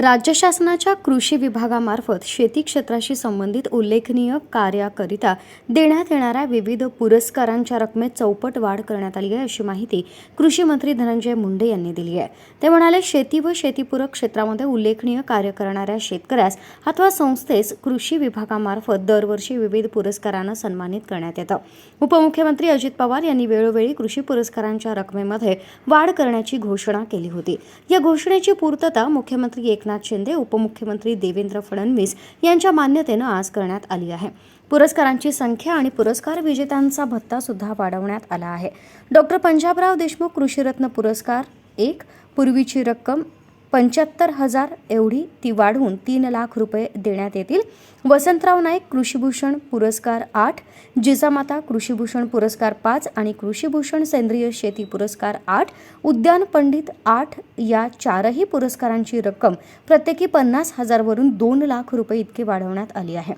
राज्य शासनाच्या कृषी विभागामार्फत शेती क्षेत्राशी संबंधित उल्लेखनीय कार्याकरिता देण्यात येणाऱ्या विविध पुरस्कारांच्या रकमेत चौपट वाढ करण्यात आली आहे अशी माहिती कृषी मंत्री धनंजय मुंडे यांनी दिली आहे. ते म्हणाले शेती व शेतीपूरक क्षेत्रामध्ये उल्लेखनीय कार्य करणाऱ्या शेतकऱ्यास अथवा संस्थेस कृषी विभागामार्फत दरवर्षी विविध पुरस्कारानं सन्मानित करण्यात येतं. उपमुख्यमंत्री अजित पवार यांनी वेळोवेळी कृषी पुरस्कारांच्या रकमेमध्ये वाढ करण्याची घोषणा केली होती. या घोषणेची पूर्तता मुख्यमंत्री एक एकनाथ शिंदे उपमुख्यमंत्री देवेंद्र फडणवीस यांच्या मान्यतेनं आज करण्यात आली आहे. पुरस्कारांची संख्या आणि पुरस्कार विजेत्यांचा भत्ता सुद्धा वाढवण्यात आला आहे. डॉक्टर पंजाबराव देशमुख कृषीरत्न पुरस्कार एक पूर्वीची रक्कम पंच्याहत्तर हजार एवढी ती वाढवून तीन लाख रुपये देण्यात येतील. वसंतराव नाईक कृषीभूषण पुरस्कार आठ जिजामाता कृषीभूषण पुरस्कार पाच आणि कृषीभूषण सेंद्रिय शेती पुरस्कार आठ उद्यान पंडित आठ या चारही पुरस्कारांची रक्कम प्रत्येकी पन्नास हजारवरून दोन लाख रुपये इतकी वाढवण्यात आली आहे.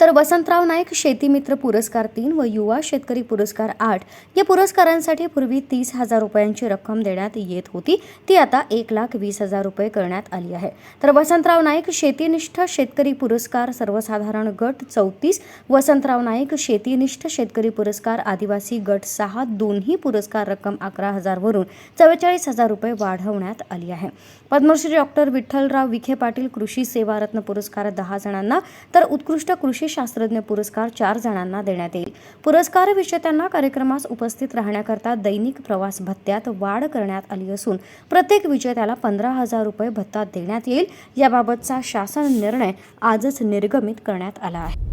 तर वसंतराव नाईक शेतीमित्र पुरस्कार तीन व युवा शेतकरी पुरस्कार आठ या पुरस्कारांसाठी पूर्वी तीस हजार रुपयांची रक्कम देण्यात येत होती. ती आता एक लाख वीस हजार रुपये करण्यात आली आहे. तर वसंतराव नाईक शेतीनिष्ठ शेतकरी पुरस्कार सर्वसाधारण गट चौतीस वसंतराव नाईक शेतीनिष्ठ शेतकरी पुरस्कार आदिवासी गट सहा दोन्ही पुरस्कार रक्कम अकरा हजारवरून चव्वेचाळीस हजार रुपये वाढवण्यात आली आहे. पद्मश्री डॉक्टर विठ्ठलराव विखे पाटील कृषी सेवा रत्न पुरस्कार दहा जणांना तर उत्कृष्ट कृषी शास्त्रज्ञ पुरस्कार चार जणांना देण्यात येईल. पुरस्कार विजेत्यांना कार्यक्रमास उपस्थित राहण्याकरता दैनिक प्रवास भत्त्यात वाढ करण्यात आली असून प्रत्येक विजेत्याला पंधरा हजार रुपये भत्ता देण्यात येईल. याबाबतचा शासन निर्णय आजच निर्गमित करण्यात आला आहे.